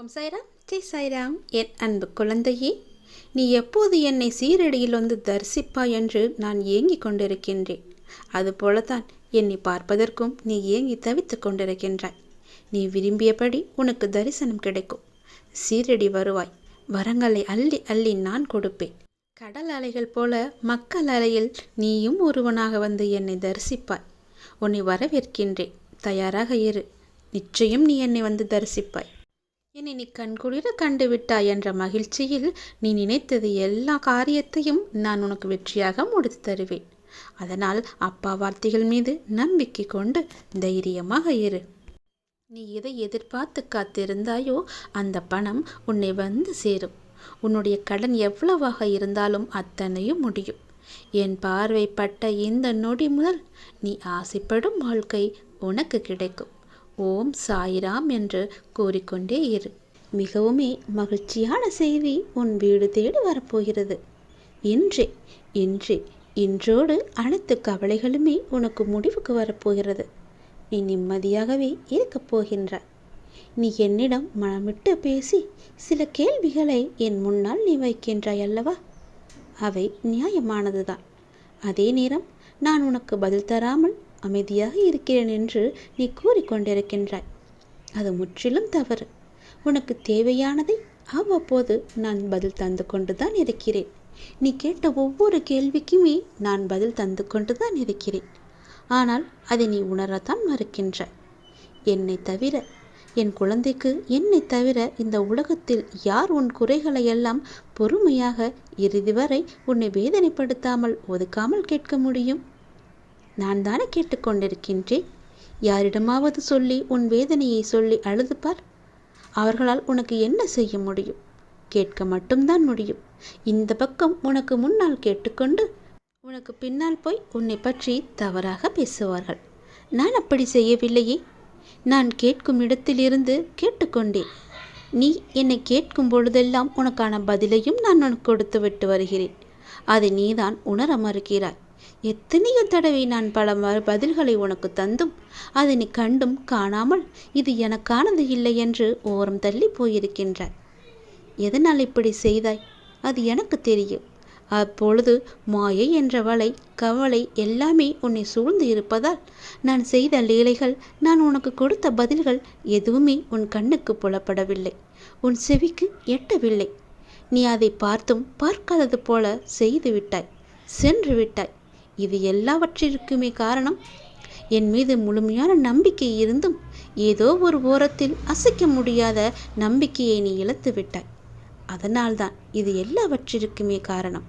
ஓம் சாய்ராம். ஜெய் சாய்ராம். என் அன்பு குழந்தையே நீ எப்போது என்னை சீரடியில் வந்து தரிசிப்பாய் என்று நான் ஏங்கிக் கொண்டிருக்கின்றேன். அதுபோலத்தான் என்னை பார்ப்பதற்கும் நீ ஏங்கி தவித்து கொண்டிருக்கின்றாய். நீ விரும்பியபடி உனக்கு தரிசனம் கிடைக்கும். சீரடி வருவாய். வரங்களை அள்ளி அள்ளி நான் கொடுப்பேன். கடல் அலைகள் போல மக்கள் அலையில் நீயும் ஒருவனாக வந்து என்னை தரிசிப்பாய். உன்னை வரவேற்கின்றேன். தயாராக இரு. நிச்சயம் நீ என்னை வந்து தரிசிப்பாய். என்னை நீ கண்குளிர கண்டு விட்டாய் என்ற மகிழ்ச்சியில் நீ நினைத்தது எல்லா காரியத்தையும் நான் உனக்கு வெற்றியாக முடித்து தருவேன். அதனால் அப்பா வார்த்தைகள் மீது நம்பிக்கை கொண்டு தைரியமாக இரு. நீ எதை எதிர்பார்த்து காத்திருந்தாயோ அந்த பணம் உன்னை வந்து சேரும். உன்னுடைய கடன் எவ்வளவாக இருந்தாலும் அத்தனையும் முடியும். என் பார்வைப்பட்ட இந்த நொடி முதல் நீ ஆசைப்படும் வாழ்க்கை உனக்கு கிடைக்கும். ஓம் சாய்ராம் என்று கூறிக்கொண்டே இரு. மிகவுமே மகிழ்ச்சியான செய்தி உன் வீடு தேடி வரப்போகிறது. இன்றே இன்றே இன்றோடு அனைத்து கவலைகளுமே உனக்கு முடிவுக்கு வரப்போகிறது. நீ நிம்மதியாகவே இருக்கப் போகின்ற நீ என்னிடம் மனமிட்டு பேசி சில கேள்விகளை என் முன்னால் நீ வைக்கின்றாய் அல்லவா? அவை நியாயமானதுதான். அதே நேரம் நான் உனக்கு பதில் தராமல் அமைதியாக இருக்கிறேன் என்று நீ கூறிக்கொண்டிருக்கின்றாய். அது முற்றிலும் தவறு. உனக்கு தேவையானதை அவ்வப்போது நான் பதில் தந்து கொண்டுதான் இருக்கிறேன். நீ கேட்ட ஒவ்வொரு கேள்விக்குமே நான் பதில் தந்து கொண்டுதான் இருக்கிறேன். ஆனால் அதை நீ உணரத்தான் மறுக்கின்றாய். என்னை தவிர என் குழந்தைக்கு என்னை தவிர இந்த உலகத்தில் யார் உன் குறைகளை எல்லாம் பொறுமையாக இறுதி வரை உன்னை வேதனைப்படுத்தாமல் ஒதுக்காமல் கேட்க முடியும்? நான் தானே கேட்டுக்கொண்டிருக்கின்றேன்? யாரிடமாவது சொல்லி உன் வேதனையை சொல்லி அழுது பார். அவர்களால் உனக்கு என்ன செய்ய முடியும்? கேட்க மட்டும்தான் முடியும். இந்த பக்கம் உனக்கு முன்னால் கேட்டுக்கொண்டு உனக்கு பின்னால் போய் உன்னை பற்றி தவறாக பேசுவார்கள். நான் அப்படி செய்யவில்லையே. நான் கேட்கும் இடத்திலிருந்து கேட்டுக்கொண்டேன். நீ என்னை கேட்கும் பொழுதெல்லாம் உனக்கான பதிலையும் நான் உனக்கு கொடுத்து விட்டு வருகிறேன். அதை நீதான் உணர மறுக்கிறாய். எத்தனையோ தடவை நான் பல பதில்களை உனக்கு தந்தும் அதை நீ கண்டும் காணாமல் இது எனக்கானது இல்லை என்று ஓரம் தள்ளி போயிருக்கின்றாய். எதனால் இப்படி செய்தாய்? அது எனக்கு தெரியும். அப்பொழுது மாயை என்ற வலை கவலை எல்லாமே உன்னை சூழ்ந்து இருப்பதால் நான் செய்த லீலைகள் நான் உனக்கு கொடுத்த பதில்கள் எதுவுமே உன் கண்ணுக்கு புலப்படவில்லை. உன் செவிக்கு எட்டவில்லை. நீ அதை பார்த்தும் பார்க்காதது போல செய்து விட்டாய். சென்று விட்டாய். இது எல்லாவற்றிற்குமே காரணம் என் மீது முழுமையான நம்பிக்கை இருந்தும் ஏதோ ஒரு ஓரத்தில் அசைக்க முடியாத நம்பிக்கையை நீ இழத்து விட்டாய். அதனால்தான் இது எல்லாவற்றிற்குமே காரணம்.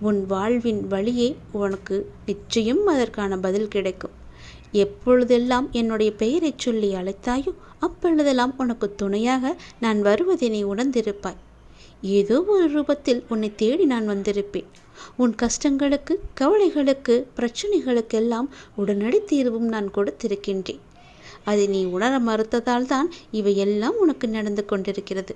உன் வாழ்வின் வழியே உனக்கு நிச்சயம் அதற்கான பதில் கிடைக்கும். எப்பொழுதெல்லாம் என்னுடைய பெயரைச் சொல்லி அழைத்தாயோ அப்பொழுதெல்லாம் உனக்கு துணையாக நான் வருவதை நீ உணர்ந்திருப்பாய். ஏதோ ஒரு ரூபத்தில் உன்னை தேடி நான் வந்திருப்பேன். உன் கஷ்டங்களுக்கு கவலைகளுக்கு பிரச்சனைகளுக்கெல்லாம் உடனடி தீர்வும் நான் கொடுத்திருக்கின்றேன். அதை நீ உணர மறுத்ததால் தான் இவையெல்லாம் உனக்கு நடந்து கொண்டிருக்கிறது.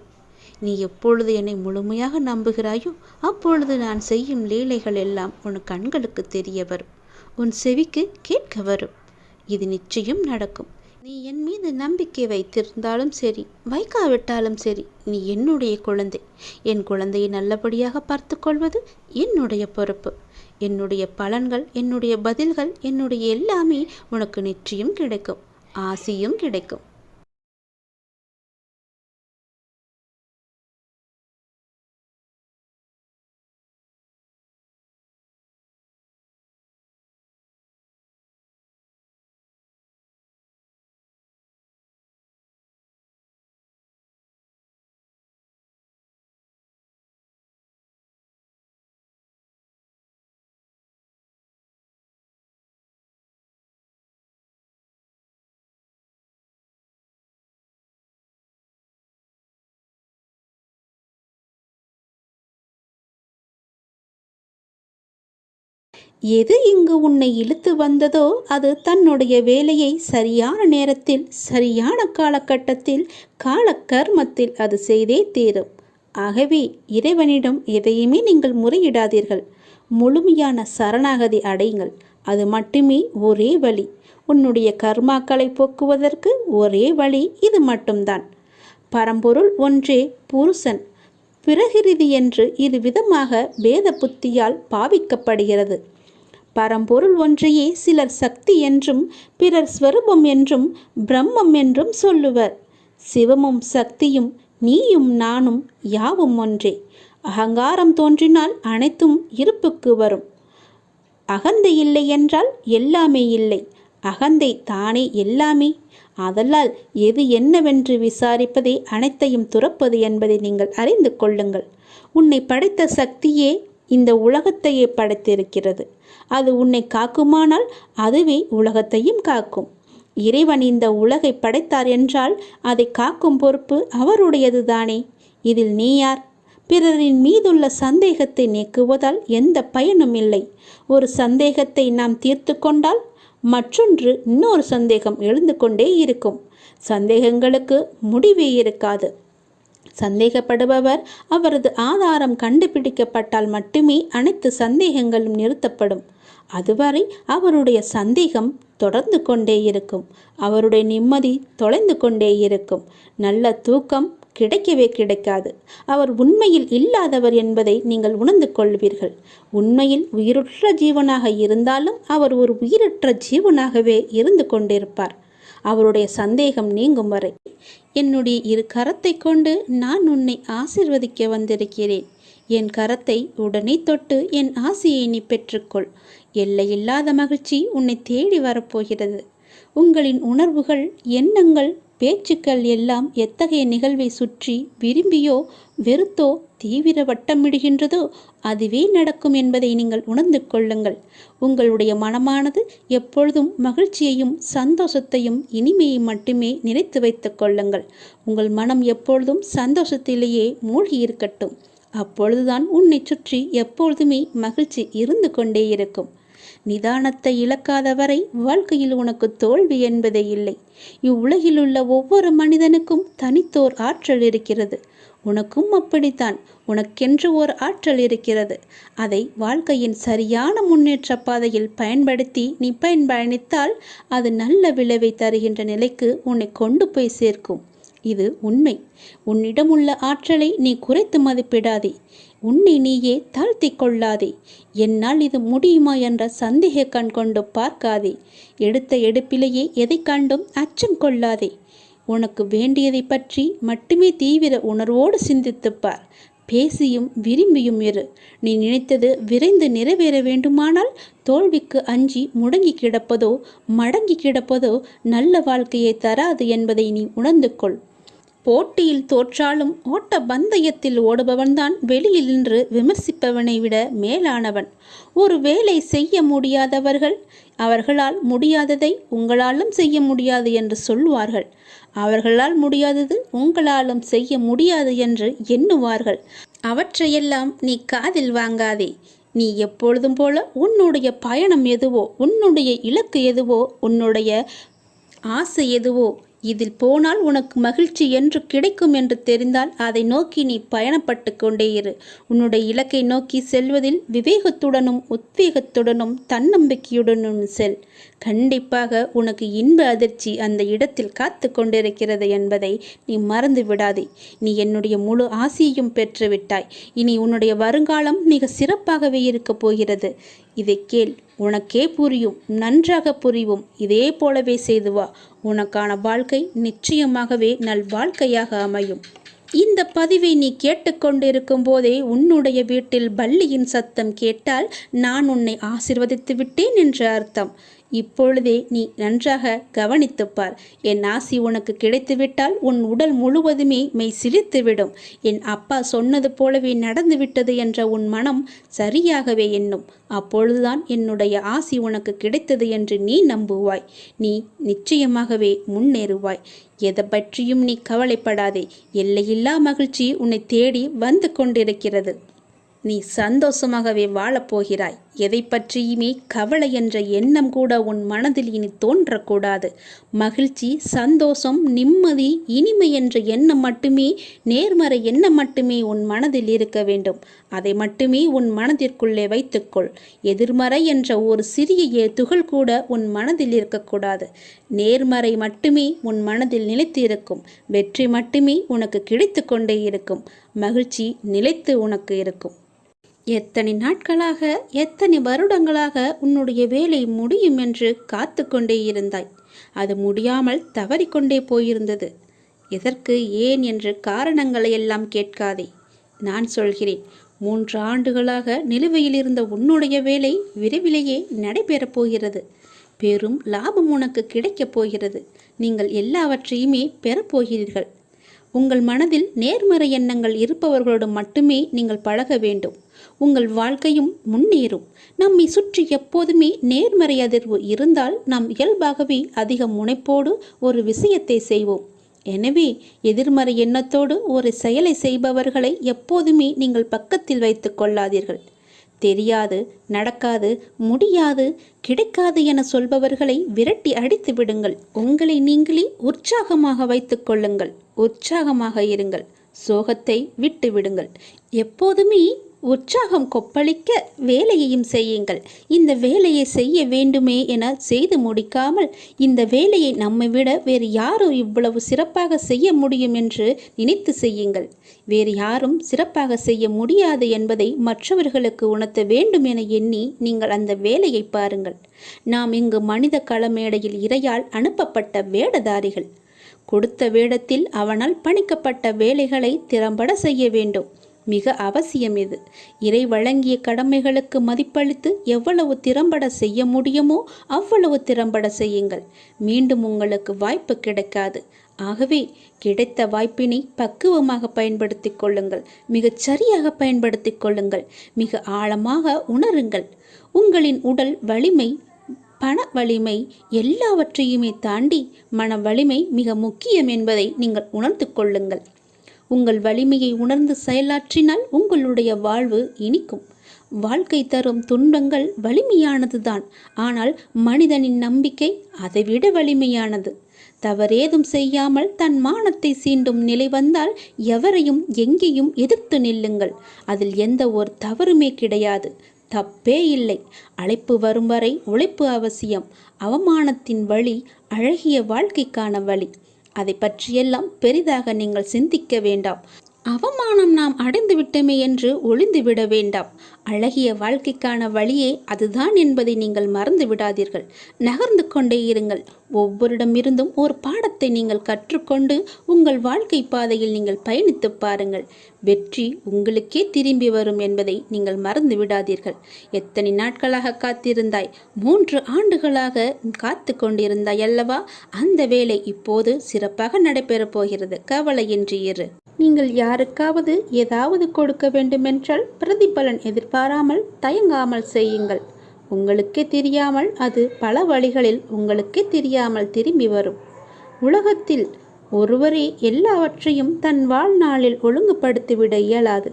நீ எப்பொழுது என்னை முழுமையாக நம்புகிறாயோ அப்பொழுது நான் செய்யும் லீலைகள் எல்லாம் உன் கண்களுக்கு தெரிய வரும். உன் செவிக்கு கேட்க வரும். இது நிச்சயம் நடக்கும். நீ என் மீது நம்பிக்கை வைத்திருந்தாலும் சரி வைக்காவிட்டாலும் சரி நீ என்னுடைய குழந்தை. என் குழந்தையை நல்லபடியாக பார்த்து கொள்வது என்னுடைய பொறுப்பு. என்னுடைய பலன்கள் என்னுடைய பதில்கள் என்னுடைய எல்லாமே உனக்கு நிச்சயம் கிடைக்கும் ஆசியும் கிடைக்கும். எது இங்கு உன்னை இழுத்து வந்ததோ அது தன்னுடைய வேலையை சரியான நேரத்தில் சரியான காலகட்டத்தில் காலக்கர்மத்தில் அது செய்தே தீரும். ஆகவே இறைவனிடம் எதையுமே நீங்கள் முறையிடாதீர்கள். முழுமையான சரணாகதி அடையுங்கள். அது மட்டுமே ஒரே வழி. உன்னுடைய கர்மாக்களை போக்குவதற்கு ஒரே வழி இது மட்டும்தான். பரம்பொருள் ஒன்றே புருஷன். பிரகிருதி என்று இருவிதமாக வேத புத்தியால் பாவிக்கப்படுகிறது. பரம்பொருள் ஒன்றையே சிலர் சக்தி என்றும் பிறர் ஸ்வரூபம் என்றும் பிரம்மம் என்றும் சொல்லுவர். சிவமும் சக்தியும் நீயும் நானும் யாவும் ஒன்றே. அகங்காரம் தோன்றினால் அனைத்தும் இருப்புக்கு வரும். அகந்தை இல்லை என்றால் எல்லாமே இல்லை. அகந்தை தானே எல்லாமே. அதலால் எது என்னவென்று விசாரிப்பதே அனைத்தையும் துறப்பது என்பதை நீங்கள் அறிந்து கொள்ளுங்கள். உன்னை படைத்த சக்தியே இந்த உலகத்தையே படைத்திருக்கிறது. அது உன்னை காக்குமானால் அதுவே உலகத்தையும் காக்கும். இறைவன் இந்த உலகை படைத்தார் என்றால் அதை காக்கும் பொறுப்பு அவருடையது தானே இதில் நீ யார்? பிறரின் மீதுள்ள சந்தேகத்தை நீக்குவதால் எந்த பயனும் இல்லை. ஒரு சந்தேகத்தை நாம் தீர்த்து கொண்டால் மற்றொன்று இன்னொரு சந்தேகம் எழுந்து கொண்டே இருக்கும். சந்தேகங்களுக்கு முடிவே இருக்காது. சந்தேகப்படுபவர் அவரது ஆதாரம் கண்டுபிடிக்கப்பட்டால் மட்டுமே அனைத்து சந்தேகங்களும் நிறுத்தப்படும். அதுவரை அவருடைய சந்தேகம் தொடர்ந்து கொண்டே இருக்கும். அவருடைய நிம்மதி தொலைந்து கொண்டே இருக்கும். நல்ல தூக்கம் கிடைக்கவே கிடைக்காது. அவர் உண்மையில் இல்லாதவர் என்பதை நீங்கள் உணர்ந்து கொள்வீர்கள். உண்மையில் உயிருற்ற ஜீவனாக இருந்தாலும் அவர் ஒரு உயிரற்ற ஜீவனாகவே இருந்து கொண்டிருப்பார். அவருடைய சந்தேகம் நீங்கும் வரை. என்னுடைய இரு கரத்தை கொண்டு நான் உன்னை ஆசிர்வதிக்க வந்திருக்கிறேன். என் கரத்தை உடனே தொட்டு என் ஆசையை நீ பெற்றுக்கொள். எல்லையில்லாத மகிழ்ச்சி உன்னை தேடி வரப்போகிறது. உங்களின் உணர்வுகள் எண்ணங்கள் பேச்சுக்கள் எல்லாம் எத்தகைய நிகழ்வை சுற்றி விரும்பியோ வெறுத்தோ தீவிர வட்டமிடுகின்றதோ அதுவே நடக்கும் என்பதை நீங்கள் உணர்ந்து கொள்ளுங்கள். உங்களுடைய மனமானது எப்பொழுதும் மகிழ்ச்சியையும் சந்தோஷத்தையும் இனிமையை மட்டுமே நினைத்து வைத்துக் கொள்ளுங்கள். உங்கள் மனம் எப்பொழுதும் சந்தோஷத்திலேயே மூழ்கி இருக்கட்டும். அப்பொழுதுதான் உன்னை சுற்றி எப்பொழுதுமே மகிழ்ச்சி இருந்து கொண்டே இருக்கும். நிதானத்தை இழக்காத வரை வாழ்க்கையில் உனக்கு தோல்வி என்பதே இல்லை. இவ்வுலகில் உள்ள ஒவ்வொரு மனிதனுக்கும் தனித்தோர் ஆற்றல் இருக்கிறது. உனக்கும் அப்படித்தான். உனக்கென்று ஓர் ஆற்றல் இருக்கிறது. அதை வாழ்க்கையின் சரியான முன்னேற்ற பாதையில் பயன்படுத்தி நீ பயன்பயணித்தால் அது நல்ல விளைவை தருகின்ற நிலைக்கு உன்னை கொண்டு போய் சேர்க்கும். இது உண்மை. உன்னிடம் உள்ள ஆற்றலை நீ குறைத்து மதிப்பிடாதே. உன்னை நீயே தாழ்த்தி கொள்ளாதே. என்னால் இது முடியுமா என்ற சந்தேக கண் கொண்டு பார்க்காதே. எடுத்த எடுப்பிலேயே எதை கண்டும் அச்சம் கொள்ளாதே. உனக்கு வேண்டியதை பற்றி மட்டுமே தீவிர உணர்வோடு சிந்தித்துப்பார். பேசியும் விரும்பியும் இரு. நீ நினைத்தது விரைந்து நிறைவேற வேண்டுமானால் தோல்விக்கு அஞ்சி முடங்கி கிடப்பதோ மடங்கி கிடப்பதோ நல்ல வாழ்க்கையை தராது என்பதை நீ உணர்ந்து கொள். போட்டியில் தோற்றாலும் ஓட்ட பந்தயத்தில் ஓடுபவன்தான் வெளியில் நின்று விமர்சிப்பவனை விட மேலானவன். ஒரு வேலை செய்ய முடியாதவர்கள் அவர்களால் முடியாததை உங்களாலும் செய்ய முடியாது என்று சொல்வார்கள் அவர்களால் முடியாதது உங்களாலும் செய்ய முடியாது என்று எண்ணுவார்கள். அவற்றையெல்லாம் நீ காதில் வாங்காதே. நீ எப்பொழுதும் போல உன்னுடைய பயணம் எதுவோ உன்னுடைய இலக்கு எதுவோ உன்னுடைய ஆசை எதுவோ இதில் போனால் உனக்கு மகிழ்ச்சி என்று கிடைக்கும் என்று தெரிந்தால் அதை நோக்கி நீ பயணப்பட்டு கொண்டே இரு. உன்னுடைய இலக்கை நோக்கி செல்வதில் விவேகத்துடனும் உத்வேகத்துடனும் தன்னம்பிக்கையுடனும் செல். கண்டிப்பாக உனக்கு இன்ப அதிர்ச்சி அந்த இடத்தில் காத்து கொண்டிருக்கிறது என்பதை நீ மறந்து விடாதே. நீ என்னுடைய முழு ஆசையையும் பெற்றுவிட்டாய். இனி உன்னுடைய வருங்காலம் மிக சிறப்பாகவே இருக்கப் போகிறது. இதை கேள். உனக்கே புரியும் நன்றாக புரியும் இதே போலவே செய்து வா. உனக்கான வாழ்க்கை நிச்சயமாகவே நல் வாழ்க்கையாக அமையும். இந்த பதிவை நீ கேட்டுக்கொண்டிருக்கும் போதே உன்னுடைய வீட்டில் பள்ளியின் சத்தம் கேட்டால் நான் உன்னை ஆசிர்வதித்து விட்டேன் என்று அர்த்தம். இப்பொழுதே நீ நன்றாக கவனித்துப்பார். என் ஆசி உனக்கு கிடைத்துவிட்டால் உன் உடல் முழுவதுமே மெய் சிரித்துவிடும் என் அப்பா சொன்னது போலவே நடந்துவிட்டது என்ற உன் மனம் சரியாகவே எண்ணும். அப்பொழுதுதான் என்னுடைய ஆசி உனக்கு கிடைத்தது என்று நீ நம்புவாய். நீ நிச்சயமாகவே முன்னேறுவாய். எதை பற்றியும் நீ கவலைப்படாதே. எல்லையில்லா மகிழ்ச்சி உன்னை தேடி வந்து கொண்டிருக்கிறது. நீ சந்தோஷமாகவே வாழப்போகிறாய். எதை பற்றியுமே கவலை என்ற எண்ணம் கூட உன் மனதில் இனி தோன்றக்கூடாது. மகிழ்ச்சி சந்தோஷம் நிம்மதி இனிமை என்ற எண்ணம் மட்டுமே நேர்மறை எண்ணம் மட்டுமே உன் மனதில் இருக்க வேண்டும். அதை மட்டுமே உன் மனதிற்குள்ளே வைத்துக்கொள். எதிர்மறை என்ற ஒரு சிறிய துகள் கூட உன் மனதில் இருக்கக்கூடாது. நேர்மறை மட்டுமே உன் மனதில் நிலைத்து இருக்கும் வெற்றி மட்டுமே உனக்கு கிடைத்து கொண்டே இருக்கும். மகிழ்ச்சி நிலைத்து உனக்கு இருக்கும். எத்தனை நாட்களாக எத்தனை வருடங்களாக உன்னுடைய வேலை முடியும் என்று காத்து கொண்டே இருந்தாய். அது முடியாமல் தவறிக்கொண்டே போயிருந்தது. எதற்கு ஏன் என்று காரணங்களை எல்லாம் கேட்காதே. நான் சொல்கிறேன் மூன்று ஆண்டுகளாக நிலுவையில் இருந்த உன்னுடைய வேலை விரைவிலேயே நடைபெறப் போகிறது. பெரும் லாபம் உனக்கு கிடைக்கப் போகிறது. நீங்கள் எல்லாவற்றையுமே பெறப்போகிறீர்கள் உங்கள் மனதில் நேர்மறை எண்ணங்கள் இருப்பவர்களோடு மட்டுமே நீங்கள் பழக வேண்டும். உங்கள் வாழ்க்கையும் முன்னேறும். நம்மை சுற்றி எப்போதுமே நேர்மறை அதிர்வு இருந்தால் நாம் இயல்பாகவே அதிக முனைப்போடு ஒரு விஷயத்தை செய்வோம். எனவே எதிர்மறை எண்ணத்தோடு ஒரு செயலை செய்பவர்களை எப்போதுமே நீங்கள் பக்கத்தில் வைத்து கொள்ளாதீர்கள். தெரியாது நடக்காது முடியாது கிடைக்காது என சொல்பவர்களை விரட்டி அடித்து விடுங்கள். உங்களை நீங்களே உற்சாகமாக வைத்துக் கொள்ளுங்கள். உற்சாகமாக இருங்கள். சோகத்தை விட்டு விடுங்கள். எப்போதுமே உற்சாகம் கொப்பளிக்க வேலையையும் செய்யுங்கள். இந்த வேலையை செய்ய வேண்டுமே என செய்து முடிக்காமல் இந்த வேலையை நம்மை விட வேறு யாரும் இவ்வளவு சிறப்பாக செய்ய முடியும் என்று நினைத்து செய்யுங்கள். வேறு யாரும் சிறப்பாக செய்ய முடியாது என்பதை மற்றவர்களுக்கு உணர்த்த வேண்டும் என எண்ணி நீங்கள் அந்த வேலையை பாருங்கள். நாம் இங்கு மனித களமேடையில் இறையால் அனுப்பப்பட்ட வேடதாரிகள். கொடுத்த வேடத்தில் அவனால் பணிக்கப்பட்ட வேலைகளை திறம்பட செய்ய வேண்டும். மிக அவசியம் இது. இறை வழங்கிய கடமைகளுக்கு மதிப்பளித்து எவ்வளவு திறம்பட செய்ய முடியுமோ அவ்வளவு திறம்பட செய்யுங்கள். மீண்டும் உங்களுக்கு வாய்ப்பு கிடைக்காது. ஆகவே கிடைத்த வாய்ப்பினை பக்குவமாக பயன்படுத்தி கொள்ளுங்கள். மிகச் சரியாக பயன்படுத்தி கொள்ளுங்கள். மிக ஆழமாக உணருங்கள். உங்களின் உடல் வலிமை பண வலிமை எல்லாவற்றையுமே தாண்டி மன வலிமை மிக முக்கியம் என்பதை நீங்கள் உணர்ந்து கொள்ளுங்கள். உங்கள் வலிமையை உணர்ந்து செயலாற்றினால் உங்களுடைய வாழ்வு இனிக்கும். வாழ்க்கை தரும் துன்பங்கள் வலிமையானதுதான். ஆனால் மனிதனின் நம்பிக்கை அதைவிட வலிமையானது. தவறேதும் செய்யாமல் தன் மானத்தை சீண்டும் நிலை வந்தால் எவரையும் எங்கேயும் எதிர்த்து நில்லுங்கள். அதில் எந்த ஒரு தவறுமே கிடையாது. தப்பே இல்லை. அழைப்பு வரும் வரை உழைப்பு அவசியம். அவமானத்தின் வழி அழகிய வாழ்க்கைக்கான வழி. அதை பற்றியெல்லாம் பெரிதாக நீங்கள் சிந்திக்க வேண்டாம். அவமானம் நாம் அடைந்து விட்டோமே என்று ஒளிந்துவிட வேண்டாம். அழகிய வாழ்க்கைக்கான வழியே அதுதான் என்பதை நீங்கள் மறந்து விடாதீர்கள். நகர்ந்து கொண்டே இருங்கள். ஒவ்வொருடமிருந்தும் ஒரு பாடத்தை நீங்கள் கற்றுக்கொண்டு உங்கள் வாழ்க்கை பாதையில் நீங்கள் பயணித்து பாருங்கள். வெற்றி உங்களுக்கே திரும்பி வரும் என்பதை நீங்கள் மறந்து விடாதீர்கள். எத்தனை நாட்களாக காத்திருந்தாய்? மூன்று ஆண்டுகளாக காத்து கொண்டிருந்தாய் அல்லவா? அந்த வேலை இப்போது சிறப்பாக நடைபெறப் போகிறது. கவலையின்றி இரு. நீங்கள் யாருக்காவது ஏதாவது கொடுக்க வேண்டுமென்றால் பிரதிபலன் எதிர்பாராமல் தயங்காமல் செய்யுங்கள். உங்களுக்கே தெரியாமல் அது பல வழிகளில் உங்களுக்கே தெரியாமல் திரும்பி வரும். உலகத்தில் ஒருவரே எல்லாவற்றையும் தன் வாழ்நாளில் ஒழுங்குபடுத்திவிட இயலாது.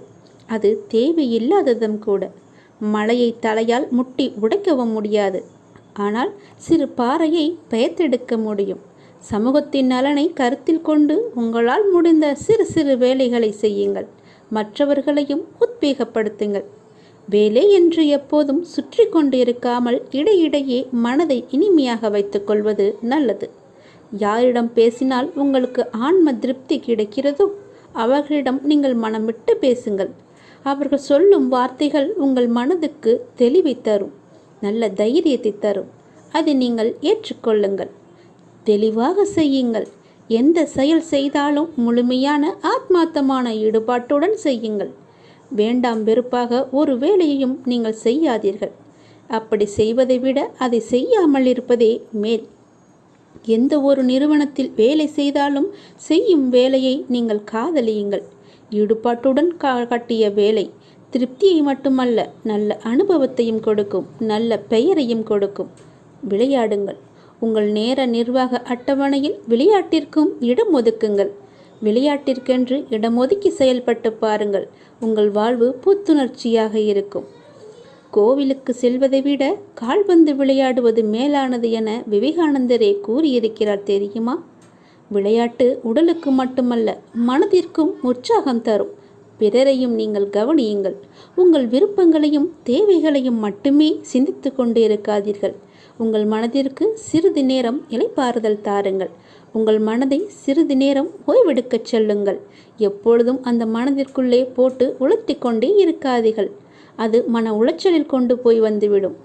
அது தேவையில்லாததும் கூட. மலையை தலையால் முட்டி உடைக்கவும் முடியாது. ஆனால் சிறு பாறையை பெயர்த்தெடுக்க முடியும். சமூகத்தின் நலனை கருத்தில் கொண்டு உங்களால் முடிந்த சிறு சிறு வேலைகளை செய்யுங்கள். மற்றவர்களையும் உத்வேகப்படுத்துங்கள். வேலை என்று எப்போதும் சுற்றி கொண்டு இருக்காமல் இடையிடையே மனதை இனிமையாக வைத்துக்கொள்வது நல்லது. யாரிடம் பேசினால் உங்களுக்கு ஆன்ம திருப்தி கிடைக்கிறதோ அவர்களிடம் நீங்கள் மனம் விட்டு பேசுங்கள். அவர்கள் சொல்லும் வார்த்தைகள் உங்கள் மனதுக்கு தெளிவை தரும் நல்ல தைரியத்தை தரும். அதை நீங்கள் ஏற்றுக்கொள்ளுங்கள். தெளிவாக செய்யுங்கள். எந்த செயல் செய்தாலும் முழுமையான ஆத்மார்த்தமான ஈடுபாட்டுடன் செய்யுங்கள். வேண்டாம் வெறுப்பாக ஒரு வேலையையும் நீங்கள் செய்யாதீர்கள். அப்படி செய்வதை விட அதை செய்யாமல் இருப்பதே மேல். எந்த ஒரு நிறுவனத்தில் வேலை செய்தாலும் செய்யும் வேலையை நீங்கள் காதலியுங்கள். ஈடுபாட்டுடன் கா கட்டிய வேலை திருப்தியை மட்டுமல்ல நல்ல அனுபவத்தையும் கொடுக்கும் நல்ல பெயரையும் கொடுக்கும். விளையாடுங்கள். உங்கள் நேர நிர்வாக அட்டவணையில் விளையாட்டிற்கும் இடம் ஒதுக்குங்கள் விளையாட்டிற்கென்று இடம் ஒதுக்கி செயல்பட்டு பாருங்கள். உங்கள் வாழ்வு புத்துணர்ச்சியாக இருக்கும். கோவிலுக்கு செல்வதை விட கால்பந்து விளையாடுவது மேலானது என விவேகானந்தரே கூறியிருக்கிறார் தெரியுமா? விளையாட்டு உடலுக்கு மட்டுமல்ல மனதிற்கும் உற்சாகம் தரும். பிறரையும் நீங்கள் கவனியுங்கள். உங்கள் விருப்பங்களையும் தேவைகளையும் மட்டுமே சிந்தித்து கொண்டு இருக்காதீர்கள் உங்கள் மனதிற்கு சிறிது நேரம் இலைப்பாறுதல் தாருங்கள். உங்கள் மனதை சிறிது நேரம் ஓய்வெடுக்கச் செல்லுங்கள். எப்பொழுதும் அந்த மனதிற்குள்ளே போட்டு உலர்த்தி கொண்டே இருக்காதீர்கள். அது மன உளைச்சலில் கொண்டு போய் வந்துவிடும்.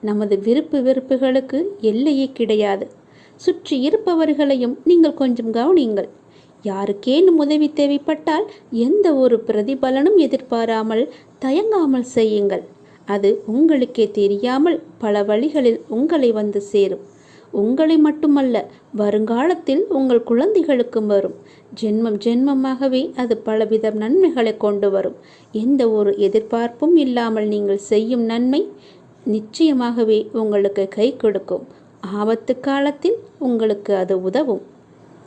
நமது விருப்பு வெறுப்புகளுக்கு எல்லையே கிடையாது. சுற்றி இருப்பவர்களையும் நீங்கள் கொஞ்சம் கவனியுங்கள். யாருக்கேனும் உதவி தேவைப்பட்டால் எந்த ஒரு பிரதிபலனும் எதிர்பாராமல் தயங்காமல் செய்யுங்கள். அது உங்களுக்கே தெரியாமல் பல வழிகளில் உங்களை வந்து சேரும். உங்களை மட்டுமல்ல வருங்காலத்தில் உங்கள் குழந்தைகளுக்கும் வரும். ஜென்மம் ஜென்மமாகவே அது பலவித நன்மைகளை கொண்டு வரும். எந்த ஒரு எதிர்பார்ப்பும் இல்லாமல் நீங்கள் செய்யும் நன்மை நிச்சயமாகவே உங்களுக்கு கை கொடுக்கும். ஆபத்து காலத்தில் உங்களுக்கு அது உதவும்.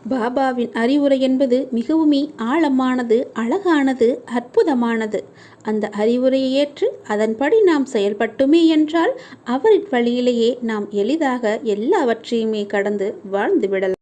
பாபாவின் அறிவுரை என்பது மிகவுமே ஆழமானது அழகானது அற்புதமானது. அந்த அறிவுரையை ஏற்று அதன்படி நாம் செயல்பட்டுமே என்றால் அவரின் வழியிலேயே நாம் எளிதாக எல்லாவற்றையுமே கடந்து வாழ்ந்து விடலாம்.